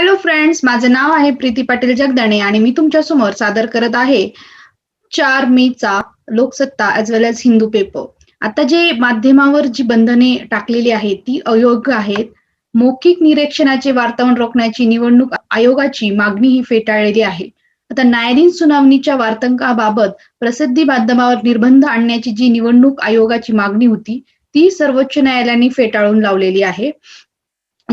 Hello friends माझं नाव आहे प्रीती पाटील जगदाणे आणि मी तुमच्यासमोर सादर करत आहे चार मे चा Loksatta as well as Hindu paper आता जे माध्यमावर जी बंधने टाकलेली आहेत ती अयोग्य आहेत. मौखिक निरीक्षणाचे वार्तावरण रोखण्याची निवडणूक आयोगाची मागणी ही फेटाळलेली आहे. आता न्यायालयीन सुनावणीच्या वार्तांकाबाबत प्रसिद्धी माध्यमावर निर्बंध आणण्याची जी निवडणूक आयोगाची मागणी होती ती सर्वोच्च न्यायालयाने फेटाळून लावलेली आहे.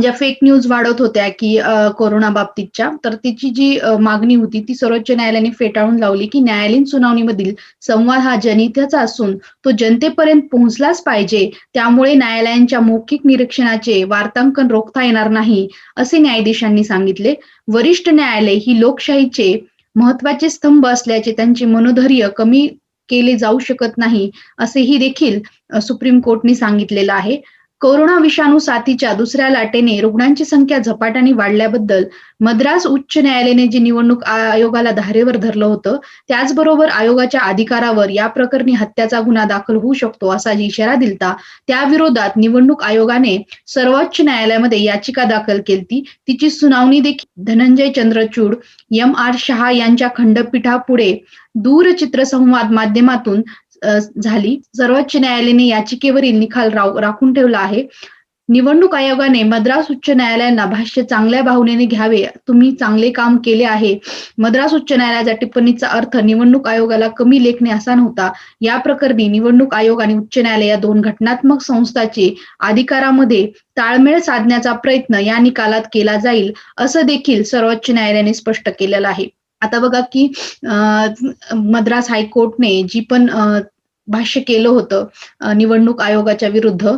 ज्या फेक न्यूज वाढवत होत्या की कोरोना बाबतीतच्या तर तिची जी मागणी होती ती सर्वोच्च न्यायालयाने फेटाळून लावली की न्यायालयीन सुनावणीमधील संवाद हा जनहिताचा असून तो जनतेपर्यंत पोहोचलाच पाहिजे. त्यामुळे न्यायालयांच्या मौखिक निरीक्षणाचे वार्तांकन रोखता येणार नाही असे न्यायाधीशांनी सांगितले. वरिष्ठ न्यायालय ही लोकशाहीचे महत्त्वाचे स्तंभ असल्याचे त्यांचे मनोधैर्य कमी केले जाऊ शकत नाही असेही देखील सुप्रीम कोर्टने सांगितलेलं आहे. कोरोना विषाणू साथीच्या दुसऱ्या लाटेने रुग्णांची संख्या झपाट्याने वाढल्याबद्दल मद्रास उच्च न्यायालयाने जे निवडणूक आयोगाला धारेवर धरलं होतं त्याचबरोबर आयोगाच्या अधिकारावर या प्रकरणी हत्याचा गुन्हा दाखल होऊ शकतो असा इशारा दिलता त्या विरोधात निवडणूक आयोगाने सर्वोच्च न्यायालयामध्ये याचिका दाखल केली तिची सुनावणी देखील धनंजय चंद्रचूड एम आर शहा यांच्या खंडपीठापुढे दूरचित्रसंवाद माध्यमातून झाली. सर्वोच्च न्यायालयाने याचिकेवरील निकाल राखून ठेवला आहे. निवडणूक आयोगाने मद्रास उच्च न्यायालयांना भाष्य चांगल्या भावनेने घ्यावे. तुम्ही चांगले काम केले आहे. मद्रास उच्च न्यायालयाच्या टिप्पणीचा अर्थ निवडणूक आयोगाला कमी लेखणे असा नव्हता. या प्रकरणी निवडणूक आयोग आणि उच्च न्यायालय या दोन घटनात्मक संस्थाचे अधिकारामध्ये ताळमेळ साधण्याचा प्रयत्न या निकालात केला जाईल असं देखील सर्वोच्च न्यायालयाने स्पष्ट केलेलं आहे. आता बघा की मद्रास हायकोर्टने जी पण भाष्य केलं होतं निवडणूक आयोगाच्या विरुद्ध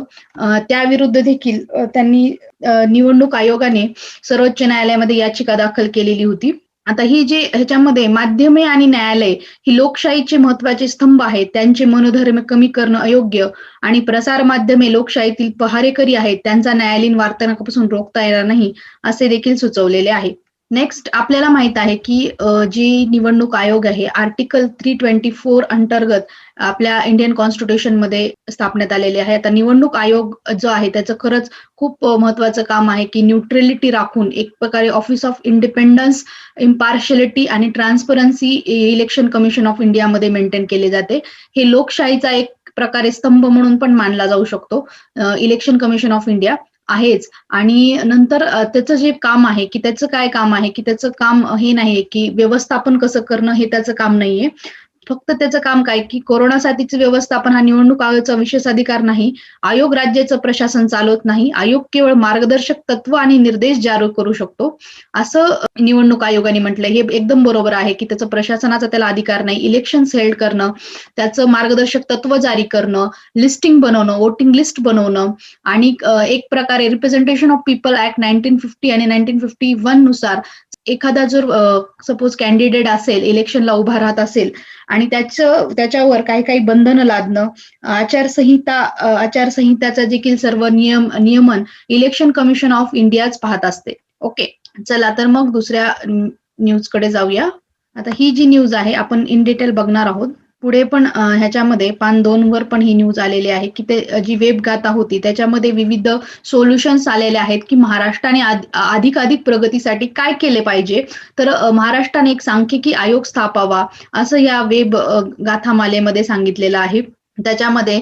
त्या विरुद्ध देखील त्यांनी निवडणूक आयोगाने सर्वोच्च न्यायालयामध्ये याचिका दाखल केलेली होती. आता ही जे ह्याच्यामध्ये माध्यमे आणि न्यायालय ही लोकशाहीचे महत्त्वाचे स्तंभ आहेत त्यांचे मनोधर्म कमी करणं अयोग्य आणि प्रसार माध्यमे लोकशाहीतील पहारेकरी आहेत त्यांचा न्यायालयीन वार्तांकापासून रोखता येणार नाही असे देखील सुचवलेले आहे. नेक्स्ट आपल्याला माहीत आहे की जी निवडणूक आयोग आहे आर्टिकल थ्री ट्वेंटी फोर अंतर्गत आपल्या इंडियन कॉन्स्टिट्यूशनमध्ये स्थापण्यात आलेले आहे. आता निवडणूक आयोग जो आहे त्याचं खरंच खूप महत्वाचं काम आहे की न्यूट्रलिटी राखून एक प्रकारे ऑफिस ऑफ इंडिपेंडन्स इम्पार्शलिटी आणि ट्रान्सपरन्सी इलेक्शन कमिशन ऑफ इंडियामध्ये मेंटेन केले जाते. हे लोकशाहीचा एक प्रकारे स्तंभ म्हणून पण मानला जाऊ शकतो इलेक्शन कमिशन ऑफ इंडिया आहेच. आणि नंतर त्याचं जे काम आहे की त्याचं काय काम आहे की त्याचं काम हे नाही की व्यवस्थापन कसं करणं हे त्याचं काम नाहीये. फक्त त्याचं काम काय? की कोरोना साथीचं व्यवस्थापन हा निवडणूक आयोगाचा विशेष अधिकार नाही. आयोग राज्याचं प्रशासन चालवत नाही. आयोग केवळ मार्गदर्शक तत्व आणि निर्देश जारी करू शकतो. असं निवडणूक आयोगाने म्हटलंय. हे एकदम बरोबर आहे की त्याचं प्रशासनाचा त्याला अधिकार नाही. इलेक्शन हेल्ड करणं त्याचं मार्गदर्शक तत्व जारी करणं लिस्टिंग बनवणं वोटिंग लिस्ट बनवणं आणि एक प्रकारे representation of people act nineteen fifty आणि नाईन्टीन फिफ्टी वननुसार एखादा जर सपोज कॅन्डिडेट असेल इलेक्शनला उभा राहत असेल आणि त्याचं त्याच्यावर काही काही बंधनं लादणं आचारसंहिता आचारसंहिताचा देखील सर्व नियम नियमन इलेक्शन कमिशन ऑफ इंडियाच पाहत असते. ओके चला तर मग दुसऱ्या न्यूजकडे जाऊया. आता ही जी न्यूज आहे आपण इन डिटेल बघणार आहोत. पुढे पण ह्याच्यामध्ये पान दोन वर पण ही न्यूज आलेली आहे की ते जी वेब गाथा होती त्याच्यामध्ये विविध सोल्युशन्स आलेले आहेत की महाराष्ट्राने अधिक अधिक प्रगतीसाठी काय केले पाहिजे? तर महाराष्ट्राने एक सांख्यिकी आयोग स्थापावा असं या वेब गाथामालेमध्ये सांगितलेलं आहे. त्याच्यामध्ये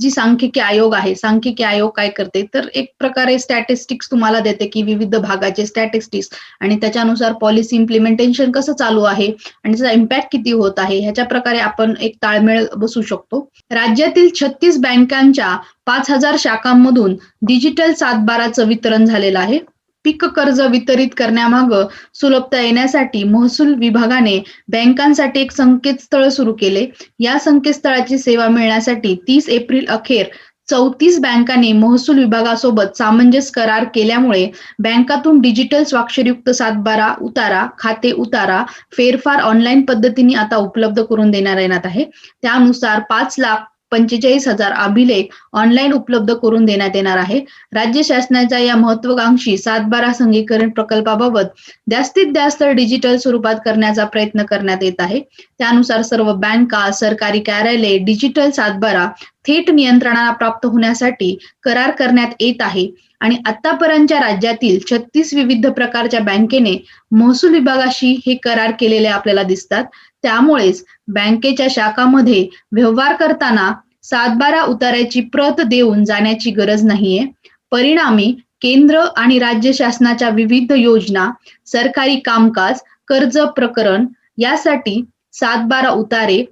जी सांख्यिकी आयोग आहे सांख्यिकी आयोग काय करते? तर एक प्रकारे स्टॅटिस्टिक्स तुम्हाला देते की विविध भागाचे स्टॅटिस्टिक्स आणि त्याच्यानुसार पॉलिसी इम्प्लिमेंटेशन कसं चालू आहे आणि त्याचा इम्पॅक्ट किती होत आहे ह्याच्या प्रकारे आपण एक ताळमेळ बसू शकतो. राज्यातील छत्तीस बँकांच्या पाच हजार शाखांमधून डिजिटल सातबाराचं वितरण झालेलं आहे. पीक कर्ज वितरित करण्यामागं सुलभता येण्यासाठी महसूल विभागाने बँकांसाठी एक संकेतस्थळ सुरू केले. या संकेतस्थळाची सेवा मिळण्यासाठी तीस एप्रिल अखेर चौतीस बँकांनी महसूल विभागासोबत सामंजस्य करार केल्यामुळे बँकातून डिजिटल स्वाक्षरयुक्त सातबारा उतारा खाते उतारा फेरफार ऑनलाईन पद्धतीने आता उपलब्ध करून देणार येणार आहे. त्यानुसार पाच लाख पंचेचाळीस हजार अभिलेख ऑनलाईन उपलब्ध करून देण्यात येणार आहे. राज्य शासनाच्या या महत्वाकांक्षी सातबारा संघीकरण प्रकल्पाबाबत जास्तीत जास्त डिजिटल स्वरूपात करण्याचा प्रयत्न करण्यात येत आहे. त्यानुसार सर्व बँका सरकारी कार्यालय डिजिटल सातबारा थेट नियंत्रणाला प्राप्त होण्यासाठी करार करण्यात येत आहे. आणि आतापर्यंतच्या राज्यातील छत्तीस विविध प्रकारच्या बँकेने महसूल विभागाशी हे करार केलेले आपल्याला दिसतात. त्यामुळेच बँकेच्या शाखामध्ये व्यवहार करताना सातबारा उताऱ्याची प्रत देऊन जाण्याची गरज नाहीये. परिणामी केंद्र आणि राज्य शासनाच्या विविध योजना सरकारी कामकाज कर्ज प्रकरण यासाठी सातबारा उतारे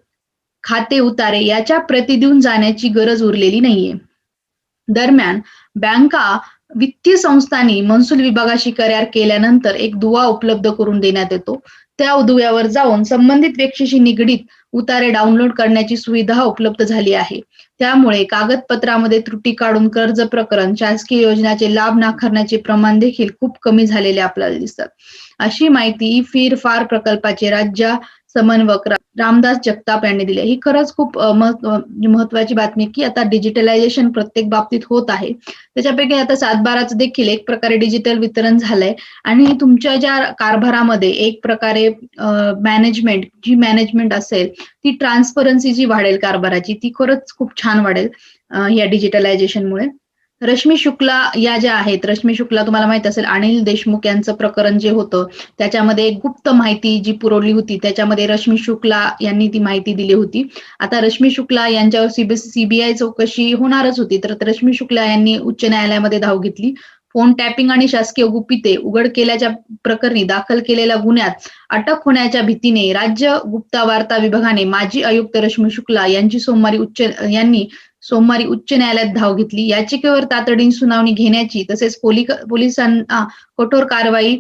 खाते उतारे याच्या प्रती देऊन जाण्याची गरज उरलेली नाहीये. दरम्यान बँका वित्तीय संस्थांनी महसूल विभागाशी करार केल्यानंतर एक दुवा उपलब्ध करून देण्यात येतो. त्या दुव्यावर जाऊन संबंधित व्यक्तीशी निगडीत उतारे डाउनलोड करण्याची सुविधा उपलब्ध झाली आहे. त्यामुळे कागदपत्रामध्ये त्रुटी काढून कर्ज प्रकरण शासकीय योजनाचे लाभ नाकारण्याचे प्रमाण देखील खूप कमी झालेले आपल्याला दिसतात. अशी माहिती फिर फार प्रकल्पाचे राज्य समन्वयक रामदास जगताप यांनी दिली. ही खरंच खूप महत्वाची बातमी की आता डिजिटलायझेशन प्रत्येक बाबतीत होत आहे. त्याच्यापैकी आता सातबाराचं देखील एक प्रकारे डिजिटल वितरण झालंय. आणि तुमच्या ज्या कारभारामध्ये एक प्रकारे मॅनेजमेंट जी मॅनेजमेंट असेल ती ट्रान्सपरन्सी जी वाढेल कारभाराची ती खरंच खूप छान वाढेल या डिजिटलायझेशनमुळे रश्मी शुक्ला या ज्या आहेत रश्मी शुक्ला तुम्हाला माहीत असेल अनिल देशमुख यांचं प्रकरण जे होतं त्याच्यामध्ये गुप्त माहिती जी पुरवली होती त्याच्यामध्ये रश्मी शुक्ला यांनी ती माहिती दिली होती. आता रश्मी शुक्ला यांच्यावर सीबीआय चौकशी होणारच होती तर रश्मी शुक्ला यांनी उच्च न्यायालयामध्ये धाव घेतली. फोन टॅपिंग आणि शासकीय गुपिते उघड केल्याच्या प्रकरणी दाखल केलेल्या गुन्ह्यात अटक होण्याच्या भीतीने राज्य गुप्ता वार्ता विभागाने माजी आयुक्त रश्मी शुक्ला यांची सोमवारी उच्च यांनी सोमवारी उच्च न्यायालयात धाव घेतली. याचिकेवर तातडीने सुनावणी घेण्याची तसेच पोलिसांना कठोर कारवाई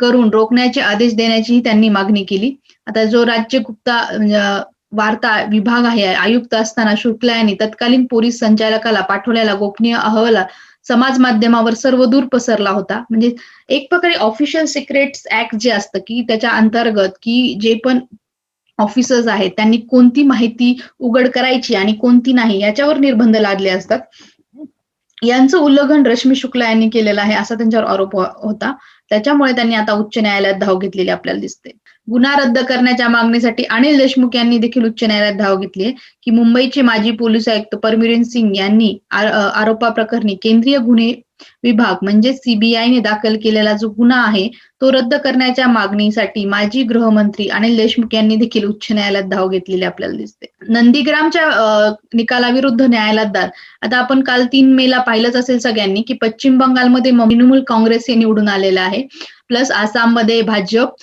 करून रोखण्याचे आदेश देण्याचीही त्यांनी मागणी केली. आता जो राज्य गुप्ता म्हणजे, वार्ता विभाग आहे आयुक्त असताना शुक्ला यांनी तत्कालीन पोलीस संचालकाला पाठवलेला गोपनीय अहवाल समाज माध्यमावर सर्वदूर पसरला होता. म्हणजे एक प्रकारे ऑफिशियल सिक्रेट्स ऍक्ट जे असतं की त्याच्या अंतर्गत की जे पण ऑफिसर्स आहेत त्यांनी कोणती माहिती उघड करायची आणि कोणती नाही याच्यावर निर्बंध लादले असतात. यांचं उल्लंघन रश्मी शुक्ला यांनी केलेलं आहे असा त्यांच्यावर आरोप हो-, होता. त्याच्यामुळे त्यांनी आता उच्च न्यायालयात धाव घेतलेली आपल्याला दिसते. गुन्हा रद्द करण्याच्या मागणीसाठी अनिल देशमुख यांनी देखील उच्च न्यायालयात धाव घेतली आहे की मुंबईचे माजी पोलीस आयुक्त परमिरीन सिंग यांनी आरोपाप्रकरणी केंद्रीय गुन्हे विभाग म्हणजे सीबीआयने दाखल केलेला जो गुन्हा आहे तो रद्द करण्याच्या मागणीसाठी माजी गृहमंत्री अनिल देशमुख यांनी देखील उच्च न्यायालयात धाव घेतलेली आपल्याला दिसते. नंदीग्रामच्या निकालाविरुद्ध न्यायालयात आता आपण काल तीन मेला पाहिलंच असेल सगळ्यांनी की पश्चिम बंगालमध्ये तृणमूल काँग्रेस हे निवडून आलेलं आहे. प्लस आसाममध्ये भाजप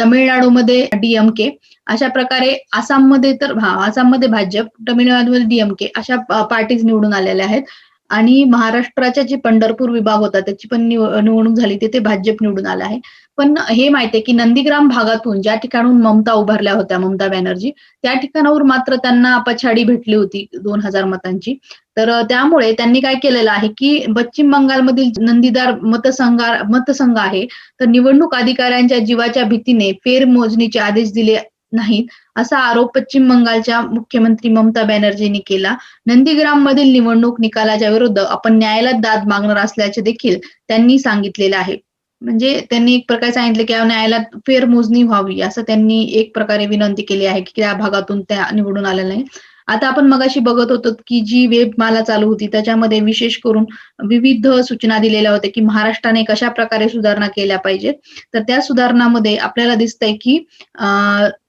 तमिळनाडूमध्ये डीएमके अशा प्रकारे आसाममध्ये तर हा आसाममध्ये भाजप तमिळनाडूमध्ये डीएमके अशा पार्टीज निवडून आलेल्या आहेत. आणि महाराष्ट्राच्या जे पंढरपूर विभाग होता त्याची पण निवडणूक झाली तिथे भाजप निवडून आला आहे. पण हे माहितीये की नंदीग्राम भागातून ज्या ठिकाणून ममता उभारल्या होत्या ममता बॅनर्जी त्या ठिकाणावर मात्र त्यांना पछाडी भेटली होती दोन हजार मतांची. तर त्यामुळे त्यांनी काय केलेलं आहे की पश्चिम बंगालमधील नंदीदार मतसंघा मतसंघ आहे तर निवडणूक अधिकाऱ्यांच्या जीवाच्या भीतीने फेरमोजणीचे आदेश दिले नाहीत. असा आरोप पश्चिम बंगालच्या मुख्यमंत्री ममता बॅनर्जींनी केला. नंदीग्राम मधील निवडणूक निकालाच्या विरुद्ध आपण न्यायालयात दाद मागणार असल्याचे देखील त्यांनी सांगितलेले आहे. म्हणजे त्यांनी एक प्रकारे सांगितले की न्यायालयात फेरमोजणी व्हावी असं त्यांनी एक प्रकारे विनंती केली आहे की त्या भागातून त्या निवडून आलेल्या नाही आता आपण मगाशी बघत होतो की जी वेबमाला चालू होती त्याच्यामध्ये विशेष करून विविध सूचना दिलेल्या होत्या की महाराष्ट्राने कशा प्रकारे सुधारणा केल्या पाहिजेत. तर त्या सुधारणामध्ये आपल्याला दिसतंय की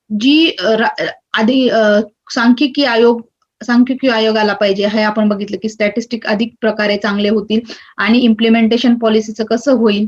जी आधी सांख्यिकी आयोग सांख्यिकी आयोगाला पाहिजे हे आपण बघितलं की स्टॅटिस्टिक अधिक प्रकारे चांगले होतील आणि इम्प्लिमेंटेशन पॉलिसीचं कसं होईल?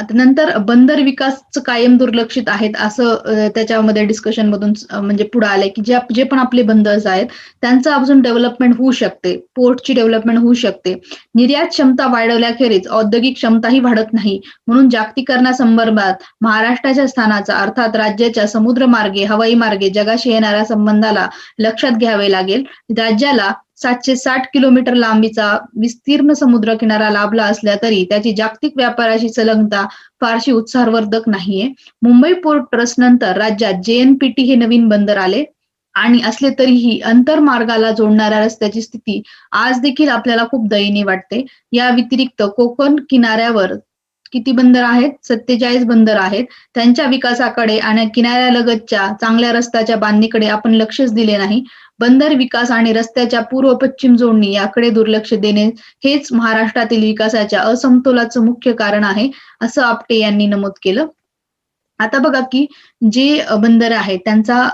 आता नंतर बंदर विकास कायम दुर्लक्षित आहेत असं त्याच्यामध्ये डिस्कशन मधून म्हणजे पुढे आलंय की जे जे पण आपले बंदर्स आहेत त्यांचं अजून डेव्हलपमेंट होऊ शकते. पोर्टची डेव्हलपमेंट होऊ शकते. निर्यात क्षमता वाढवल्याखेरीज औद्योगिक क्षमताही वाढत नाही. म्हणून जागतिकरणासंदर्भात महाराष्ट्राच्या स्थानाचा अर्थात राज्याच्या समुद्रमार्गे हवाई मार्गे जगाशी येणाऱ्या संबंधाला लक्षात घ्यावे लागेल. राज्याला सातशे साठ किलोमीटर लांबीचा विस्तीर्ण समुद्र किनारा लाभला असला तरी त्याची जागतिक व्यापाराची संलग्नता फारशी उत्साहवर्धक नाहीये. मुंबई पोर्ट ट्रस्ट नंतर राज्यात जेएनपीटी हे नवीन बंदर आले आणि असले तरीही अंतरमार्गाला जोडणाऱ्या रस्त्याची स्थिती आज देखील आपल्याला खूप दयनीय वाटते. या व्यतिरिक्त कोकण किनाऱ्यावर किती बंदर आहेत? सत्तेचाळीस बंदर आहेत. त्यांच्या विकासाकडे आणि किनाऱ्यालगतच्या चांगल्या रस्त्याच्या बांधणीकडे आपण लक्षच दिले नाही. बंदर विकास आणि रस्त्याच्या पूर्व पश्चिम जोडणी याकडे दुर्लक्ष देणे हेच महाराष्ट्रातील विकासाच्या असमतोलाचं मुख्य कारण आहे असं आपटे यांनी नमूद केलं. आता बघा की जे बंदर आहेत त्यांचा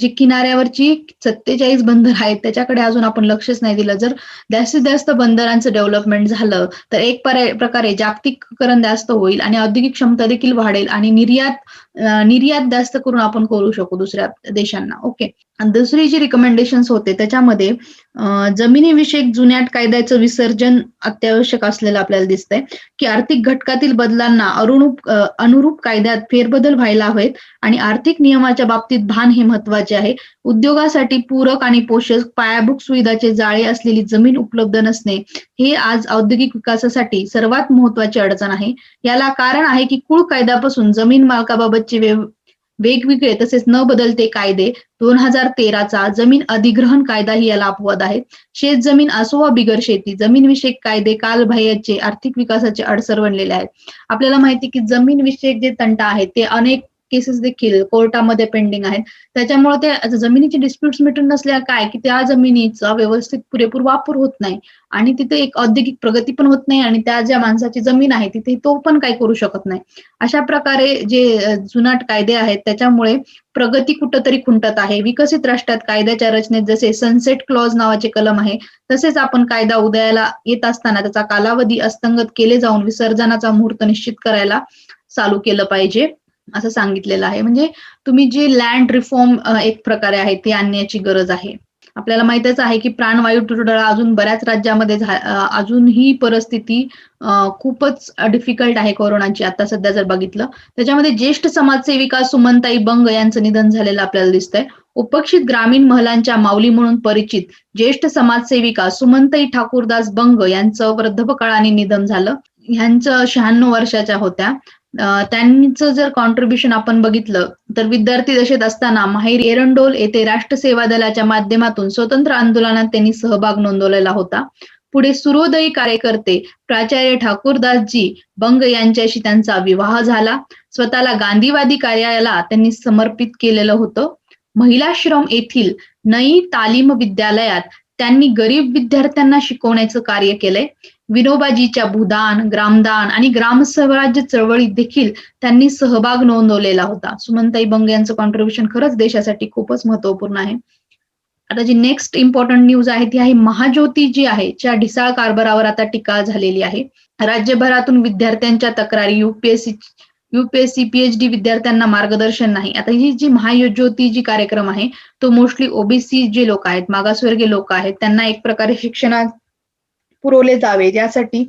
जी किनाऱ्यावरची सत्तेचाळीस बंदर आहेत त्याच्याकडे अजून आपण लक्षच नाही दिलं. जर जास्तीत जास्त बंदरांचं डेव्हलपमेंट झालं तर एक प्रकारे जागतिककरण जास्त होईल आणि औद्योगिक क्षमता देखील वाढेल आणि निर्यात निर्यात जास्त करून आपण करू शकू दुसऱ्या देशांना. ओके दुसरी जी रिकमेंडेशन होते त्याच्यामध्ये जमिनीविषयक जुन्याट कायद्याचं विसर्जन अत्यावश्यक असलेलं आपल्याला दिसतंय की आर्थिक घटकातील बदलांना अनुरूप अनुरूप कायद्यात फेरबदल व्हायला हवेत आणि आर्थिक नियमाच्या बाबतीत भान हे महत्त्वाचे आहे. उद्योगासाठी पूरक आणि पोषक पायाभूत सुविधाचे जाळे असलेली जमीन उपलब्ध नसणे हे आज औद्योगिक विकासासाठी सर्वात महत्वाची अडचण आहे. याला कारण आहे की कुळ कायद्यापासून जमीन मालकाबाबतचे वेगवेगळे तसेच न बदलते कायदे दोन हजार तेराचा जमीन अधिग्रहण कायदा ही याला अपवाद आहे. शेत जमीन असो वा बिगर शेती जमीन विषयक कायदे कालबाह्याचे आर्थिक विकासाचे अडसर बनलेले आहेत. आपल्याला माहिती की जमीन विषयक जे तंटा आहेत ते अनेक केसेस देखील कोर्टामध्ये पेंडिंग आहेत. त्याच्यामुळे ते जमिनीचे डिस्प्युट्स मिटून नसल्या काय? की त्या जमिनीचा व्यवस्थित पुरेपूर वापर होत नाही आणि तिथे एक औद्योगिक प्रगती पण होत नाही आणि त्या ज्या माणसाची जमीन आहे तिथे तो पण काही करू शकत नाही. अशा प्रकारे जे जुनाट कायदे आहेत त्याच्यामुळे प्रगती कुठंतरी खुंटत आहे. विकसित राष्ट्रात कायद्याच्या रचनेत जसे सनसेट क्लॉज नावाचे कलम आहे तसेच आपण कायदा उदयाला येत असताना त्याचा कालावधी अस्तंगत केले जाऊन विसर्जनाचा मुहूर्त निश्चित करायला चालू केलं पाहिजे. असं सांगितलेलं आहे. म्हणजे तुम्ही जे लँड रिफॉर्म एक प्रकारे आहे ती आणण्याची गरज आहे. आपल्याला माहितच आहे की प्राणवायू तुटवडा अजून बऱ्याच राज्यामध्ये अजून ही परिस्थिती खूपच डिफिकल्ट आहे कोरोनाची. आता सध्या जर बघितलं त्याच्यामध्ये ज्येष्ठ समाजसेविका सुमनताई बंग यांचं निधन झालेलं आपल्याला दिसतंय. उपेक्षित ग्रामीण महिलांच्या माऊली म्हणून परिचित ज्येष्ठ समाजसेविका सुमनताई ठाकूरदास बंग यांचं वृद्धपकाळाने निधन झालं. ह्यांचं शहाण्णव वर्षाच्या होत्या. त्यांचं जर कॉन्ट्रीब्युशन आपण बघितलं तर विद्यार्थी दशेत असताना माहेर एरंडोल येथे राष्ट्र सेवा दलाच्या माध्यमातून स्वतंत्र आंदोलनात त्यांनी सहभाग नोंदवलेला होता. पुढे सुरोदयी कार्यकर्ते प्राचार्य ठाकूरदासजी बंग यांच्याशी त्यांचा विवाह झाला. स्वतःला गांधीवादी कार्याला त्यांनी समर्पित केलेलं होतं. महिलाश्रम येथील नई तालीम विद्यालयात त्यांनी गरीब विद्यार्थ्यांना शिकवण्याचं कार्य केलंय. विनोबाजीच्या भूदान ग्रामदान आणि ग्रामस्वराज्य चळवळीत देखील त्यांनी सहभाग नोंदवलेला होता. सुमनताई बंग यांचं कॉन्ट्रीब्युशन खरंच देशासाठी खूपच महत्त्वपूर्ण आहे. आता जी नेक्स्ट इम्पॉर्टंट न्यूज आहे ती आहे महाज्योती जी आहे ज्या ढिसाळ कारभारावर आता टीका झालेली आहे. राज्यभरातून विद्यार्थ्यांच्या तक्रारी युपीएससी युपीएससी पीएचडी विद्यार्थ्यांना मार्गदर्शन नाही. आता ही जी महाज्योती जी कार्यक्रम आहे तो मोस्टली ओबीसी जे लोक आहेत मागासवर्गीय लोक आहेत त्यांना एक प्रकारे शिक्षणा पुरवले जावे यासाठी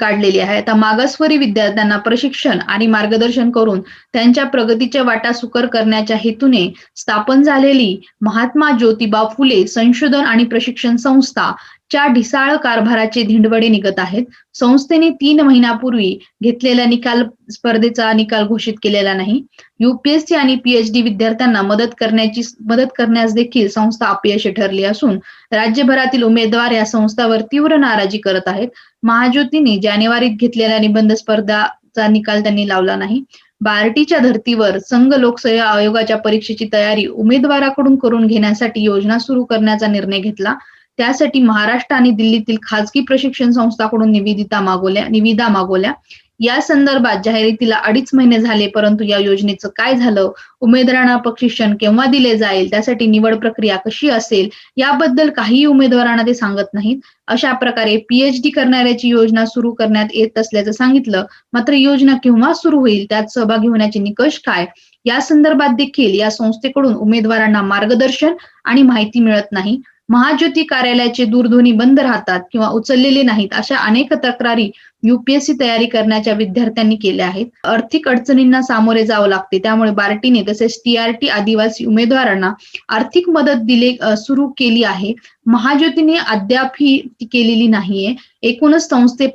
काढलेली आहे. आता मागासवरी विद्यार्थ्यांना प्रशिक्षण आणि मार्गदर्शन करून त्यांच्या प्रगतीच्या वाटा सुकर करण्याच्या हेतूने स्थापन झालेली महात्मा ज्योतिबा फुले संशोधन आणि प्रशिक्षण संस्था च्या ढिसाळ कारभाराचे धिंडवडे निघत आहेत. संस्थेने तीन महिन्यापूर्वी घेतलेल्या निकाल स्पर्धेचा निकाल घोषित केलेला नाही. युपीएससी आणि पीएचडी विद्यार्थ्यांना मदत करण्याची मदत करण्यास देखील संस्था अपयशी ठरली असून राज्यभरातील उमेदवार या संस्थावर तीव्र नाराजी करत आहेत. महाज्योतीने जानेवारीत घेतलेल्या निबंध स्पर्धाचा निकाल त्यांनी लावला नाही. बार्टीच्या धर्तीवर संघ लोकसेवा आयोगाच्या परीक्षेची तयारी उमेदवाराकडून करून घेण्यासाठी योजना सुरू करण्याचा निर्णय घेतला. त्यासाठी महाराष्ट्र आणि दिल्लीतील खाजगी प्रशिक्षण संस्थाकडून निवेदिता मागवल्या निविदा मागवल्या. या संदर्भात जाहिरातीला अडीच महिने झाले परंतु या योजनेचं काय झालं उमेदवारांना प्रशिक्षण केव्हा दिले जाईल त्यासाठी निवड प्रक्रिया कशी असेल याबद्दल काही उमेदवारांना ते सांगत नाहीत. अशा प्रकारे पीएचडी करणाऱ्याची योजना सुरू करण्यात येत असल्याचं सांगितलं. मात्र योजना केव्हा सुरू होईल त्यात सहभागी होण्याचे निकष काय? या संदर्भात देखील या संस्थेकडून उमेदवारांना मार्गदर्शन आणि माहिती मिळत नाही. महाज्योती कार्यालयाचे दूरध्वनी बंद राहतात किंवा उचललेले नाहीत अशा अनेक तक्रारी युपीएससी तयारी करण्याच्या विद्यार्थ्यांनी केल्या आहेत. आर्थिक अडचणींना सामोरे जावं लागते त्यामुळे बार्टीने तसेच टीआरटी आदिवासी उमेदवारांना आर्थिक मदत दिले सुरू केली आहे. महाज्योतीने अद्याप ही केलेली नाहीये. एकूणच संस्थे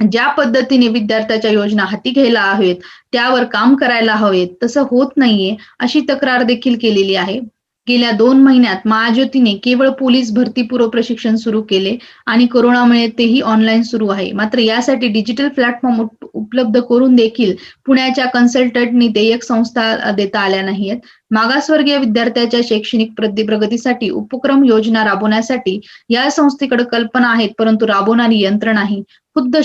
ज्या पद्धतीने विद्यार्थ्याच्या योजना हाती घ्यायला हवेत त्यावर काम करायला हवेत तसं होत नाहीये अशी तक्रार देखील केलेली आहे. गेल्या दोन महिन्यात महाज्योतीने केवळ पोलीस भरतीपूर्व प्रशिक्षण सुरू केले आणि कोरोनामुळे तेही ऑनलाईन सुरू आहे. मात्र यासाठी डिजिटल प्लॅटफॉर्म उपलब्ध करून देखील पुण्याच्या कन्सल्टंटनी देयक संस्था देता आल्या नाहीयेत. मागासवर्गीय विद्यार्थ्याच्या शैक्षणिक प्रगतीसाठी उपक्रम योजना राबवण्यासाठी या संस्थेकडे कल्पना आहेत परंतु राबवणारी यंत्र नाही खुद्द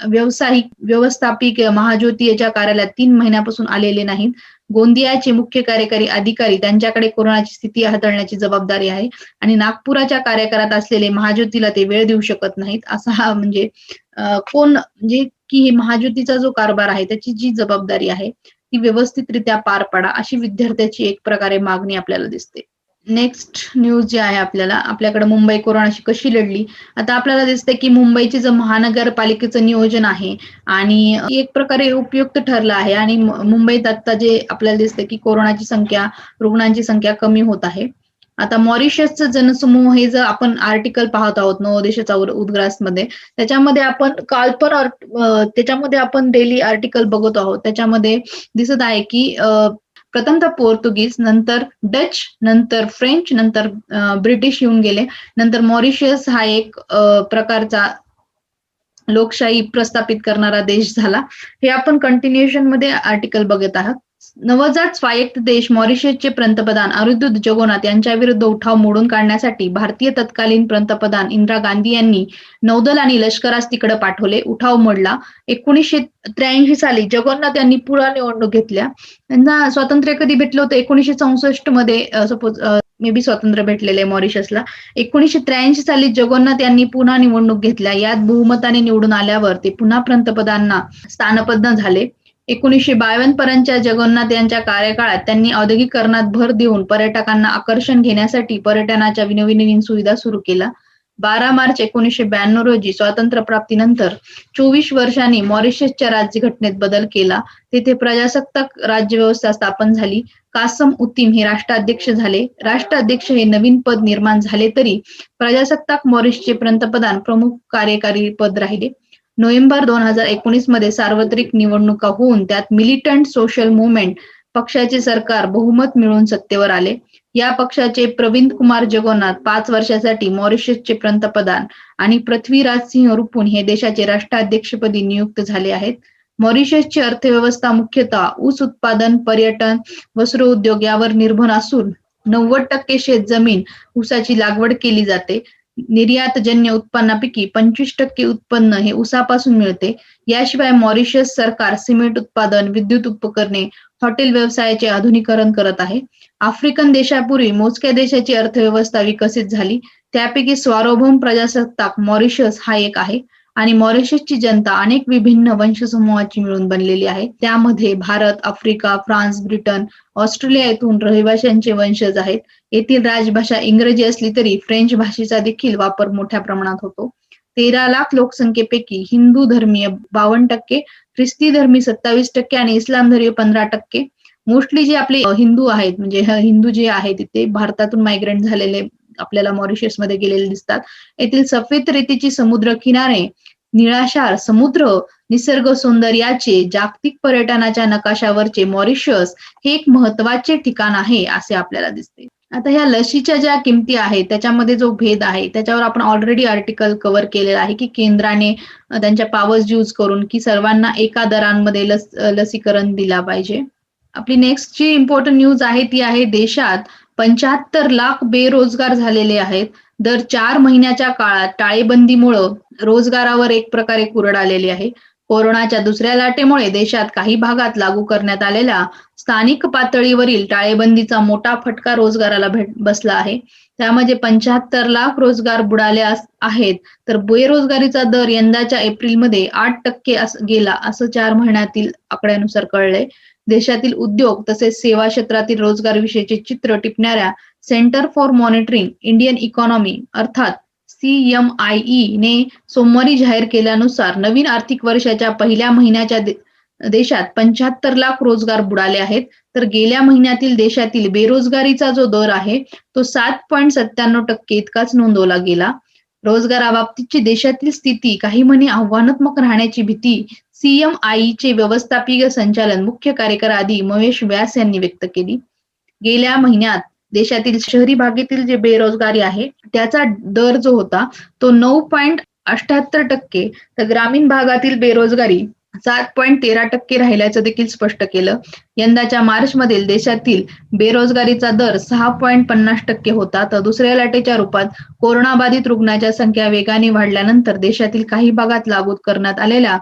व्यावसायिक व्यवस्थापिक महाज्योती याच्या कार्यालयात तीन महिन्यापासून आलेले नाहीत. गोंदियाचे मुख्य कार्यकारी अधिकारी त्यांच्याकडे कोरोनाची स्थिती हाताळण्याची जबाबदारी आहे आणि नागपुराच्या कार्यकारात असलेले महाज्योतीला ते वेळ देऊ शकत नाहीत. असा हा म्हणजे कोण म्हणजे की महाज्योतीचा जो कारभार आहे त्याची जी जबाबदारी आहे ती व्यवस्थितरित्या पार पाडा अशी विद्यार्थ्याची एक प्रकारे मागणी आपल्याला दिसते. नेक्स्ट न्यूज जी आहे आपल्याला आपल्याकडे मुंबई कोरोनाशी कशी लढली? आता आपल्याला दिसतंय की मुंबईचे जे महानगरपालिकेचं नियोजन आहे आणि एक प्रकारे उपयुक्त ठरलं आहे आणि मुंबईत आता जे आपल्याला दिसतंय की कोरोनाची संख्या रुग्णांची संख्या कमी होत आहे. आता मॉरिशसचं जनसमूह हे जर आपण आर्टिकल पाहत आहोत नवदेशाचा उद्ग्रासमध्ये त्याच्यामध्ये आपण काल त्याच्यामध्ये आपण डेली आर्टिकल बघत आहोत. त्याच्यामध्ये दिसत आहे की प्रथमतः पोर्तुगीज नंतर डच नंतर फ्रेंच नंतर ब्रिटिश येऊन गेले. नंतर मॉरिशियस हा एक प्रकारचा लोकशाही प्रस्थापित करणारा देश झाला. हे आपण कंटिन्युएशनमध्ये आर्टिकल बघत आहात. नवजात स्वायत्त देश मॉरिशसचे पंतप्रधान अरुद्ध जगोनाथ यांच्या विरुद्ध उठाव मोडून काढण्यासाठी भारतीय तत्कालीन पंतप्रधान इंदिरा गांधी यांनी नौदल आणि लष्करास तिकडे पाठवले. उठाव मोडला. एकोणीसशे त्र्याऐंशी साली जगन्नाथ यांनी पुन्हा निवडणूक घेतल्या. त्यांना स्वातंत्र्य कधी भेटलं होतं? एकोणीसशे चौसष्टमध्ये सपोज मे बी स्वातंत्र्य भेटलेले मॉरिशसला. एकोणीसशे त्र्याऐंशी साली जगन्नाथ यांनी पुन्हा निवडणूक घेतल्या. यात बहुमताने निवडून आल्यावर ते पुन्हा पंतप्रधानांना स्थानपन्न झाले. एकोणीसशे बावन्न पर्यंतच्या जगन्नाथ यांच्या कार्यकाळात त्यांनी औद्योगिकरणात भर देऊन पर्यटकांना आकर्षण घेण्यासाठी पर्यटनाच्या नवीन सुविधा सुरू केला बारा मार्च एकोणीसशे ब्याण्णव रोजी स्वातंत्र्य प्राप्तीनंतर चोवीस वर्षांनी मॉरिशसच्या राज्यघटनेत बदल केला. तेथे प्रजासत्ताक राज्यव्यवस्था स्थापन झाली. कासम उतीम हे राष्ट्राध्यक्ष झाले. राष्ट्राध्यक्ष हे नवीन पद निर्माण झाले तरी प्रजासत्ताक मॉरिशचे पंतप्रधान प्रमुख कार्यकारी पद राहिले. नोव्हेंबर दोन हजार एकोणीसमध्ये सार्वत्रिक निवडणुका होऊन त्यात मिलिटंट सोशल मुवमेंट पक्षाचे सरकार बहुमत मिळून सत्तेवर आले. या पक्षाचे प्रवीण कुमार जगन्नाथ पाच वर्षासाठी मॉरिशसचे पंतप्रधान आणि पृथ्वीराज सिंह रुपून हे देशाचे राष्ट्राध्यक्षपदी नियुक्त झाले आहेत. मॉरिशसची अर्थव्यवस्था मुख्यतः ऊस उत्पादन पर्यटन वस्त्र उद्योग यावर निर्भर असून नव्वद टक्के शेत जमीन ऊसाची लागवड केली जाते. निर्यातजन्य उत्पन्नापैकी पंचवीस टक्के उत्पन्न हे उसापासून मिळते. याशिवाय मॉरिशस सरकार सिमेंट उत्पादन विद्युत उपकरणे हॉटेल व्यवसायाचे आधुनिकरण करत आहे. आफ्रिकन देशापूर्वी मोजक्या देशाची अर्थव्यवस्था विकसित झाली. त्यापैकी सार्वभौम प्रजासत्ताक मॉरिशस हा एक आहे. आणि मॉरिशसची जनता अनेक विभिन्न वंशसमूहाची मिळून बनलेली आहे. त्यामध्ये Bharat Africa France Britain Australia येथून रहिवाशांचे वंशज आहेत. येथील राजभाषा इंग्रजी असली तरी फ्रेंच भाषेचा देखील वापर मोठ्या प्रमाणात होतो. तेरा लाख लोकसंख्येपैकी हिंदू धर्मीय बावन्न टक्के ख्रिस्ती धर्मी सत्तावीस टक्के आणि इस्लाम धर्मीय पंधरा टक्के. मोस्टली जे आपले हिंदू आहेत म्हणजे हिंदू जे आहेत तिथे भारतातून मायग्रेंट झालेले आपल्याला मॉरिशियसमध्ये गेलेले दिसतात. येथील सफेद रेतीची समुद्र किनारे निळाशार समुद्र निसर्ग सौंदर्याचे जागतिक पर्यटनाच्या नकाशावरचे मॉरिशस हे एक महत्त्वाचे ठिकाण आहे असे आपल्याला दिसते. आता ह्या लशीच्या ज्या किमती आहेत त्याच्यामध्ये जो भेद आहे त्याच्यावर आपण ऑलरेडी आर्टिकल कव्हर केलेला आहे की केंद्राने त्यांच्या पावर्स यूज करून की सर्वांना एका दरांमध्ये लस लसीकरण दिला पाहिजे. आपली नेक्स्ट जी इम्पॉर्टंट न्यूज आहे ती आहे देशात पंच्याहत्तर लाख बेरोजगार झालेले आहेत. दर चार महिन्याच्या काळात टाळेबंदीमुळं रोजगारावर एक प्रकारे कुरड आलेली आहे. कोरोनाच्या दुसऱ्या लाटेमुळे देशात काही भागात लागू करण्यात आलेल्या स्थानिक पातळीवरील टाळेबंदीचा मोठा फटका रोजगाराला भेट बसला आहे. त्यामध्ये पंच्याहत्तर लाख रोजगार बुडाले आहेत. तर बेरोजगारीचा दर यंदाच्या एप्रिलमध्ये आठ टक्के गेला असं चार महिन्यातील आकड्यानुसार कळलंय. देशातील उद्योग तसेच सेवा क्षेत्रातील रोजगार विषयीचे चित्र टिपणाऱ्या centre for monitoring Indian economy अर्थात सीएमआयई ने सोमवारी जाहीर केल्यानुसार नवीन आर्थिक वर्षाच्या पहिल्या महिन्याच्या देशात पंच्याहत्तर लाख रोजगार बुडाले आहेत. तर गेल्या महिन्यातील देशातील बेरोजगारीचा जो दर आहे तो सात पॉईंट सत्त्याण्णव टक्के इतकाच नोंदवला गेला. रोजगाराबाबतीची देशातील स्थिती काही म्हणे आव्हानात्मक राहण्याची भीती सीएमआयचे व्यवस्थापकीय संचालन मुख्य कार्यकारी महेश व्यास यांनी व्यक्त केली. गेल्या महिन्यात देशातील शहरी भागातील जे बेरोजगारी आहे त्याचा दर जो होता तो नऊ पॉईंट अठ्याहत्तर टक्के. तर ग्रामीण भागातील बेरोजगारी सात पॉईंट तेरा टक्के राहिल्याचं देखील स्पष्ट केलं. यंदाच्या मार्च मधील देशातील बेरोजगारीचा दर सहा पॉईंट पन्नास टक्के होता. तर दुसऱ्या लाटेच्या रूपात कोरोनाबाधित रुग्णाच्या संख्या वेगाने वाढल्यानंतर देशातील काही भागात लागू करण्यात आलेल्या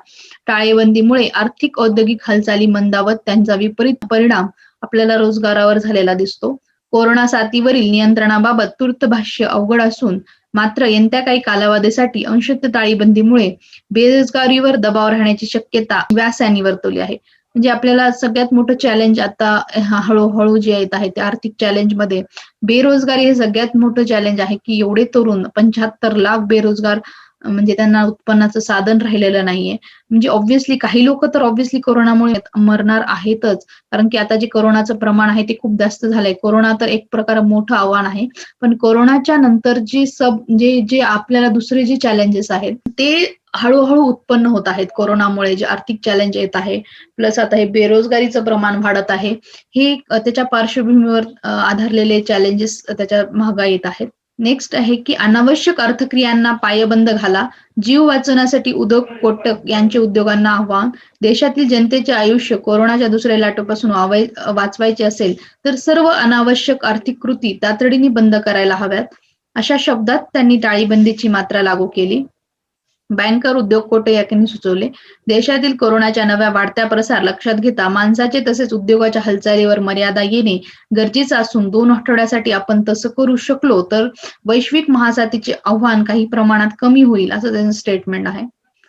टाळेबंदीमुळे आर्थिक औद्योगिक हालचाली मंदावत त्यांचा विपरीत परिणाम आपल्याला रोजगारावर झालेला दिसतो. कोरोना साथीवरील नियंत्रणाबाबत तूर्त भाष्य अवघड असून मात्र येत्या काही कालावधीसाठी अंशत टाळीबंदीमुळे बेरोजगारीवर दबाव राहण्याची शक्यता व्यास यांनी वर्तवली आहे. म्हणजे आपल्याला सगळ्यात मोठं चॅलेंज आता हळूहळू जे येत आहे ते आर्थिक चॅलेंजमध्ये बेरोजगारी हे सगळ्यात मोठं चॅलेंज आहे की एवढे तरुण पंच्याहत्तर लाख बेरोजगार म्हणजे त्यांना उत्पन्नाचं साधन राहिलेलं नाहीये. म्हणजे ऑब्व्हियसली काही लोक तर ऑब्व्हियसली कोरोनामुळे मरणार आहेतच. कारण की आता जे कोरोनाचं प्रमाण आहे ते खूप जास्त झालंय. कोरोना तर एक प्रकार मोठं आव्हान आहे. पण कोरोनाच्या नंतर जे सब जे जे आपल्याला दुसरे जे चॅलेंजेस आहेत ते हळूहळू उत्पन्न होत आहेत कोरोनामुळे. जे आर्थिक चॅलेंज येत आहे. प्लस आता हे बेरोजगारीचं प्रमाण वाढत आहे. हे त्याच्या पार्श्वभूमीवर आधारलेले चॅलेंजेस त्याच्या महागा येत आहेत. नेक्स्ट आहे की अनावश्यक अर्थक्रियांना पायबंद घाला. जीव वाचवण्यासाठी उद्योग कोटक यांचे उद्योगांना आव्हान. देशातील जनतेचे आयुष्य कोरोनाच्या दुसऱ्या लाटेपासून वाचवायचे असेल तर सर्व अनावश्यक आर्थिक कृती तातडीने बंद करायला हव्यात. अशा शब्दात त्यांनी टाळीबंदीची मात्रा लागू केली. बँकर उद्योग कोटे यांनी सुचवले. देशातील कोरोनाच्या नव्या वाढत्या प्रसार लक्षात घेता माणसाचे तसेच उद्योगाच्या हालचालीवर मर्यादा येणे गरजेचं असून दोन आठवड्यासाठी आपण तसं करू शकलो तर वैश्विक महासाथीचे आव्हान काही प्रमाणात कमी होईल असं त्यांचं स्टेटमेंट आहे.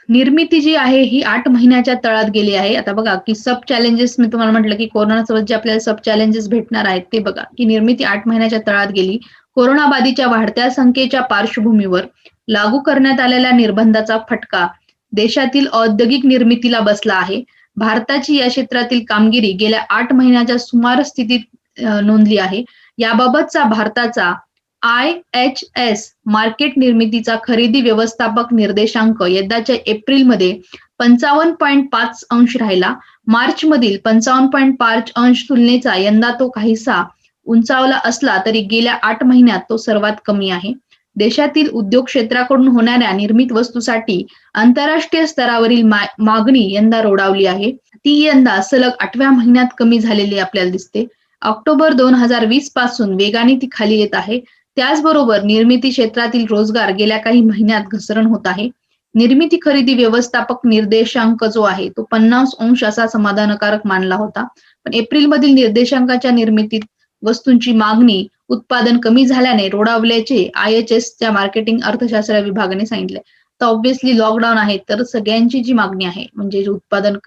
निर्मिती जी आहे ही आठ महिन्याच्या तळात गेली आहे. आता बघा की सब चॅलेंजेस मी तुम्हाला म्हटलं की कोरोनासोबत जे आपल्याला सब चॅलेंजेस भेटणार आहेत ते बघा की निर्मिती आठ महिन्याच्या तळात गेली. कोरोनाबाधीच्या वाढत्या संख्येच्या पार्श्वभूमीवर लागू करण्यात आलेल्या निर्बंधाचा फटका देशातील औद्योगिक निर्मितीला बसला आहे. भारताची या क्षेत्रातील कामगिरी गेल्या आठ महिन्याच्या सुमार स्थितीत नोंदली आहे. याबाबतचा भारताचा आय एच एस मार्केट निर्मितीचा खरेदी व्यवस्थापक निर्देशांक यंदाच्या एप्रिलमध्ये पंचावन्न पॉईंट पाच अंश राहिला. मार्च मधील पंचावन्न पॉईंट पाच अंश तुलनेचा यंदा तो काहीसा उंचावला असला तरी गेल्या आठ महिन्यात तो सर्वात कमी आहे. देशातील उद्योग क्षेत्राकडून होणाऱ्या निर्मित वस्तूसाठी आंतरराष्ट्रीय स्तरावरील मागणी यंदा रोडावली आहे. ती यंदा सलग आठव्या महिन्यात कमी झालेली आपल्याला दिसते. ऑक्टोबर दोन हजार वीसपासून वेगाने ती खाली येत आहे. त्याचबरोबर निर्मिती क्षेत्रातील रोजगार गेल्या काही महिन्यात घसरण होत आहे. निर्मिती खरेदी व्यवस्थापक निर्देशांक जो आहे तो पन्नास अंश असा समाधानकारक मानला होता. पण एप्रिल मधील निर्देशांकाच्या निर्मितीत वस्तूंची मागणी उत्पादन कमी झाल्याने रोडावल्याचे आय एच एसच्या मार्केटिंग अर्थशास्त्र विभागाने सांगितले. तर ऑब्व्हियसली लॉकडाऊन आहे तर सगळ्यांची जी मागणी आहे म्हणजे उत्पादन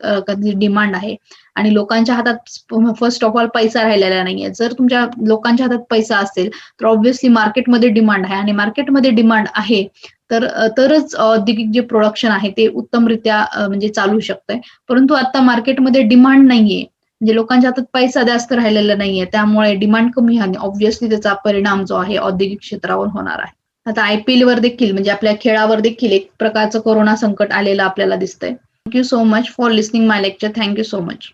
डिमांड आहे आणि लोकांच्या हातात फर्स्ट ऑफ ऑल पैसा राहिलेला नाहीये. जर तुमच्या लोकांच्या हातात पैसा असेल तर ऑब्व्हियसली मार्केटमध्ये डिमांड आहे. आणि मार्केटमध्ये डिमांड आहे तर तरच औद्योगिक जे प्रोडक्शन आहे ते उत्तमरित्या म्हणजे चालू शकतंय. परंतु आता मार्केटमध्ये डिमांड नाहीये. म्हणजे लोकांच्या हातात पैसा जास्त राहिलेला नाहीये त्यामुळे डिमांड कमी आणि ऑब्व्हियसली त्याचा परिणाम जो आहे औद्योगिक क्षेत्रावर होणार आहे. आता आयपीएल वर देखील म्हणजे आपल्या खेळावर देखील एक प्रकारचं कोरोना संकट आलेलं आपल्याला दिसतंय. Thank you so much for listening my lecture thank you so much